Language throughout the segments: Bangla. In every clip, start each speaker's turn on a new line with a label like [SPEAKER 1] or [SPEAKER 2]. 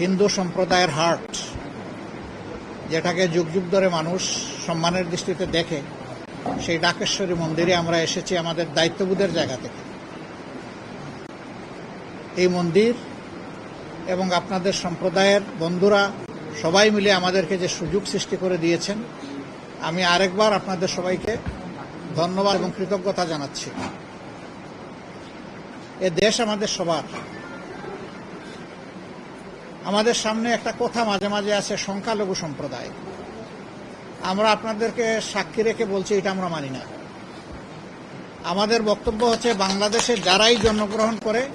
[SPEAKER 1] হিন্দু সম্প্রদায়ের হার্ট যেটাকে যুগ যুগ ধরে মানুষ সম্মানের দৃষ্টিতে দেখে, সেই ডাকেশ্বরী মন্দিরে আমরা এসেছি আমাদের দায়িত্ববোধের জায়গা থেকে। এই মন্দির এবং আপনাদের সম্প্রদায়ের বন্ধুরা সবাই মিলে আমাদেরকে যে সুযোগ সৃষ্টি করে দিয়েছেন, আমি আরেকবার আপনাদের সবাইকে ধন্যবাদ এবং কৃতজ্ঞতা জানাচ্ছি। এ দেশ আমাদের সবার। আমাদের সামনে একটা কথা মাঝে মাঝে আছে সংখ্যালঘু সম্প্রদায়। আমরা আপনাদেরকে সাক্ষী রেখে বলছি এটা আমরা মানি না। আমাদের বক্তব্য হচ্ছে বাংলাদেশে যারাই জন্মগ্রহণ করে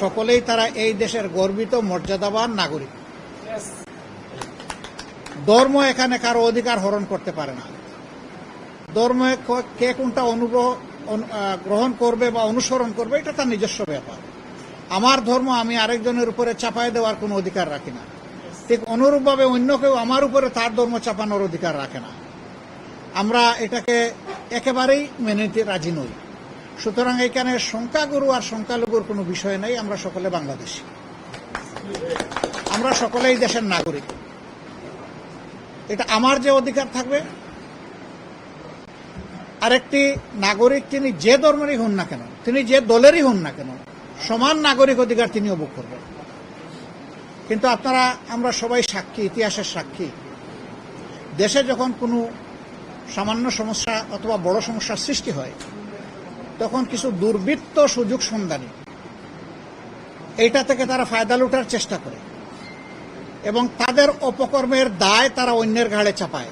[SPEAKER 1] সকলেই তারা এই দেশের গর্বিত মর্যাদাবান নাগরিক। ধর্ম এখানে কারও অধিকার হরণ করতে পারে না। ধর্ম ক- কোনটা অনুগ্রহ গ্রহণ করবে বা অনুসরণ করবে এটা তার নিজস্ব ব্যাপার। আমার ধর্ম আমি আরেকজনের উপরে চাপায় দেওয়ার কোনো অধিকার রাখি না। ঠিক অনুরূপভাবে অন্য কেউ আমার উপরে তার ধর্ম চাপানোর অধিকার রাখে না। আমরা এটাকে একেবারেই মেনে নিতে রাজি নই। সুতরাং এখানে সংখ্যাগুরু আর সংখ্যালঘুর কোনো বিষয় নেই, আমরা সকলে বাংলাদেশি। আমরা সকলেই দেশের নাগরিক। এটা আমার যে অধিকার থাকবে, আরেকটি নাগরিক তিনি যে ধর্মেরই হন না কেন, তিনি যে দলেরই হন না কেন সমান নাগরিক অধিকার তিনিও ভোগ করবেন। কিন্তু আপনারা, আমরা সবাই সাক্ষী, ইতিহাসের সাক্ষী। দেশে যখন কোনো সামান্য সমস্যা অথবা বড় সমস্যার সৃষ্টি হয়, তখন কিছু দুর্বৃত্ত সুযোগ সন্ধানী, এইটা থেকে তারা ফায়দা লুটার চেষ্টা করে। এবং তাদের অপকর্মের দায় তারা অন্যের ঘাড়ে চাপায়।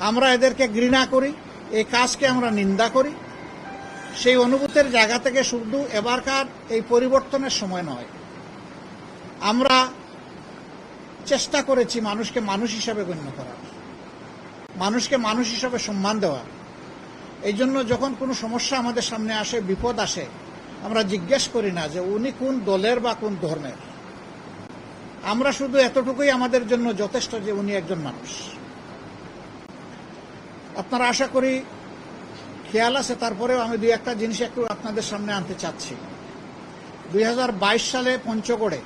[SPEAKER 1] আমরা এদেরকে ঘৃণা করি, এই কাজকে আমরা নিন্দা করি। সেই অনুভূতির জায়গা থেকে শুধু এবারকার এই পরিবর্তনের সময় নয়। আমরা চেষ্টা করেছি মানুষকে মানুষ হিসাবে গণ্য করার। মানুষকে মানুষ হিসাবে সম্মান দেওয়া এই জন্য যখন কোনো সমস্যা আমাদের সামনে আসে, বিপদ আসে, আমরা জিজ্ঞেস করি না যে উনি কোন দলের বা কোন ধর্মের। আমরা শুধু এতটুকুই আমাদের জন্য যথেষ্ট যে উনি একজন মানুষ। আপনারা আশা করি খেয়াল আছে, তারপরেও আমি দুই একটা জিনিস একটু আপনাদের সামনে আনতে চাচ্ছি। দুই হাজার বাইশ সালে পঞ্চগড়ে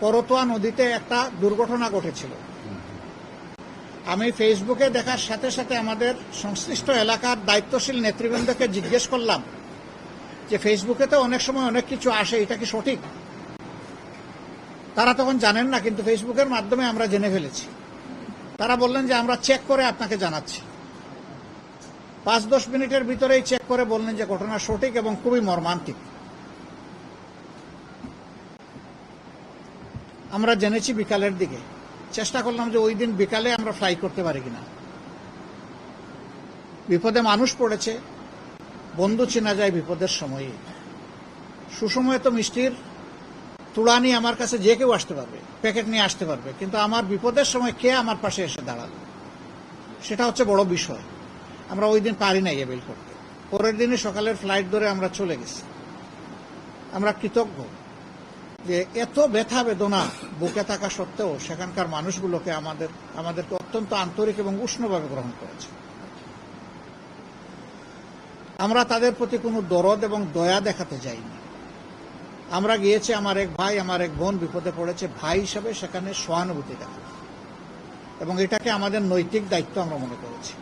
[SPEAKER 1] করতোয়া নদীতে একটা দুর্ঘটনা ঘটেছিল। আমি ফেসবুকে দেখার সাথে সাথে আমাদের সংশ্লিষ্ট এলাকার দায়িত্বশীল নেতৃবৃন্দকে জিজ্ঞেস করলাম যে, ফেসবুকে তো অনেক সময় অনেক কিছু আসে, এটা কি সঠিক? তারা তখন জানেন না, কিন্তু ফেসবুকের মাধ্যমে আমরা জেনে ফেলেছি। তারা বললেন যে, আমরা চেক করে আপনাকে জানাচ্ছি। পাঁচ দশ মিনিটের ভিতরেই চেক করে বললেন যে ঘটনা সঠিক এবং খুবই মর্মান্তিক। আমরা জেনেছি বিকালের দিকে। চেষ্টা করলাম যে ওই দিন বিকালে আমরা ফ্লাই করতে পারি কিনা। বিপদে মানুষ পড়েছে, বন্ধু চেনা যায় বিপদের সময়ে। সুসময়ে তো মিষ্টির তুড়া নিয়ে আমার কাছে যে কেউ আসতে পারবে, প্যাকেট নিয়ে আসতে পারবে, কিন্তু আমার বিপদের সময় কে আমার পাশে এসে দাঁড়াল? সেটা হচ্ছে বড় বিষয়। আমরা ওই দিন পারি নাই এবেল করতে। পরের দিনে সকালের ফ্লাইট ধরে আমরা চলে গেছি। আমরা কৃতজ্ঞ যে এত ব্যথা বেদনা বুকে থাকা সত্ত্বেও সেখানকার মানুষগুলোকে আমাদের, আমাদেরকে অত্যন্ত আন্তরিক এবং উষ্ণভাবে গ্রহণ করেছে। আমরা তাদের প্রতি কোনো দরদ এবং দয়া দেখাতে যাইনি। আমরা গিয়েছি আমার এক ভাই, আমার এক বোন বিপদে পড়েছে, ভাই হিসাবে সেখানে সহানুভূতি দেখা এবং এটাকে আমাদের নৈতিক দায়িত্ব আমরা মনে করেছি।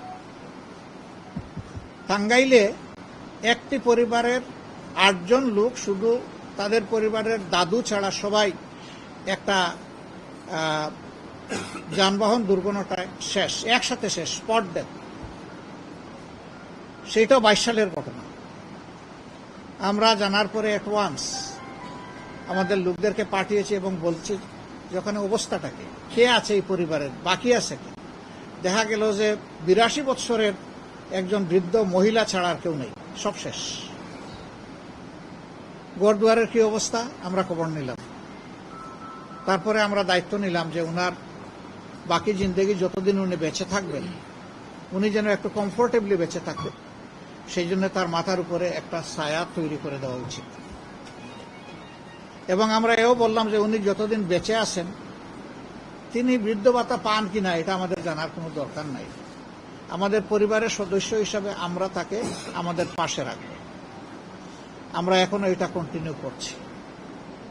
[SPEAKER 1] টাঙ্গাইলে একটি পরিবারের আটজন লোক শুধু তাদের পরিবারের দাদু ছাড়া সবাই একটা যানবাহন দুর্ঘটনায় শেষ, একসাথে শেষ, স্পট ডেথ। সেইটাও বাইশ সালের ঘটনা। আমরা জানার পরে অ্যাডভান্স আমাদের লোকদেরকে পাঠিয়েছি এবং বলছি যখন অবস্থাটাকে কে? আছে এই পরিবারের? বাকি আছে দেখা গেল যে বিরাশি বৎসরের একজন বৃদ্ধ মহিলা ছাড়া আর কেউ নেই। সব শেষ। গড়দুয়ারের কি অবস্থা? আমরা খবর নিলাম। তারপরে আমরা দায়িত্ব নিলাম যে উনার বাকি জিন্দগি যতদিন উনি বেঁচে থাকবেন, উনি যেন একটু কমফোর্টেবলি বেঁচে থাকবেন। সেই জন্য তার মাথার উপরে একটা ছায়া তৈরি করে দেওয়া উচিত। এবং আমরা এও বললাম যে উনি যতদিন বেঁচে আছেন, তিনি বৃদ্ধ ভাতা পান কিনা, এটা আমাদের জানার কোনো দরকার নাই। আমাদের পরিবারের সদস্য হিসাবে আমরা তাকে আমাদের পাশে রাখব। আমরা এখনও এটা কন্টিনিউ করছি।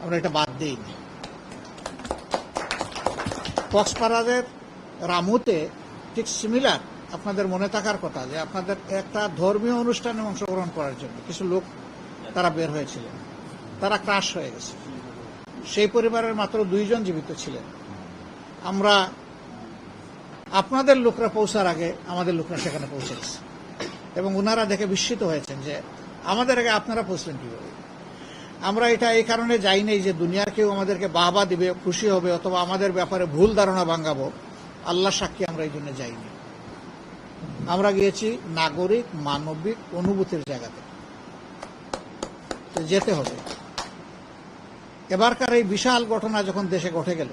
[SPEAKER 1] আমরা এটা বাদ দিইনি কক্সবাজারের রামুতে ঠিক সিমিলার আপনাদের মনে থাকার কথা যে আপনাদের একটা ধর্মীয় অনুষ্ঠানে অংশগ্রহণ করার জন্য কিছু লোক তারা বের হয়েছিলেন। তারা ক্রাশ হয়ে গেছে। সেই পরিবারের মাত্র দুইজন জীবিত ছিলেন। আমরা আপনাদের লোকরা পৌঁছার আগে আমাদের লোকরা সেখানে পৌঁছে গেছে। এবং ওনারা দেখে বিস্মিত হয়েছেন যে, আমাদের আগে আপনারা পৌঁছলেন কীভাবে? আমরা এটা এই কারণে যাই নাই যে দুনিয়ার কেউ আমাদেরকে বাহবা দিবে, খুশি হবে, অথবা আমাদের ব্যাপারে ভুল ধারণা ভাঙাবো। আল্লাহ সাক্ষী আমরা এই জন্য যাইনি আমরা গিয়েছি নাগরিক, মানবিক অনুভূতির জায়গাতে। যেতে হবে। এবারকার এই বিশাল ঘটনা যখন দেশে ঘটে গেল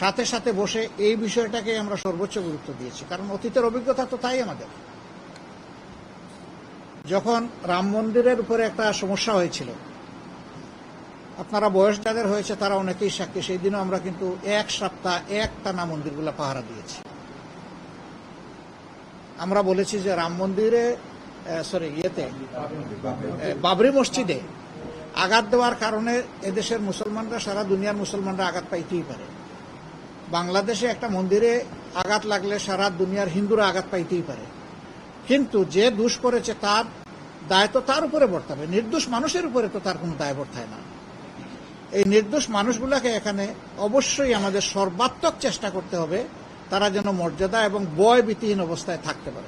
[SPEAKER 1] সাথে সাথে বসে এই বিষয়টাকে আমরা সর্বোচ্চ গুরুত্ব দিয়েছি। কারণ অতীতের অভিজ্ঞতা তো তাই আমাদের। যখন রাম মন্দিরের উপরে একটা সমস্যা হয়েছিল, আপনারা বয়স যাদের হয়েছে তারা অনেকেই সাক্ষী, সেই দিনও আমরা কিন্তু এক সপ্তাহ এক টানা মন্দিরগুলো পাহারা দিয়েছি। আমরা বলেছি যে রাম মন্দিরে সরি ইয়েতে বাবরি মসজিদে আঘাত দেওয়ার কারণে এদেশের মুসলমানরা, সারা দুনিয়ার মুসলমানরা আঘাত পাইতেই পারে। বাংলাদেশে একটা মন্দিরে আঘাত লাগলে সারা দুনিয়ার হিন্দুরা আঘাত পাইতেই পারে। কিন্তু যে দোষ করেছে তার দায় তো তার উপরে বর্তাবে নির্দোষ মানুষের উপরে তো তার কোনো দায় বর্তায় না। এই নির্দোষ মানুষগুলাকে এখানে অবশ্যই আমাদের সর্বাত্মক চেষ্টা করতে হবে, তারা যেন মর্যাদা এবং বয় ভীতিহীন অবস্থায় থাকতে পারে।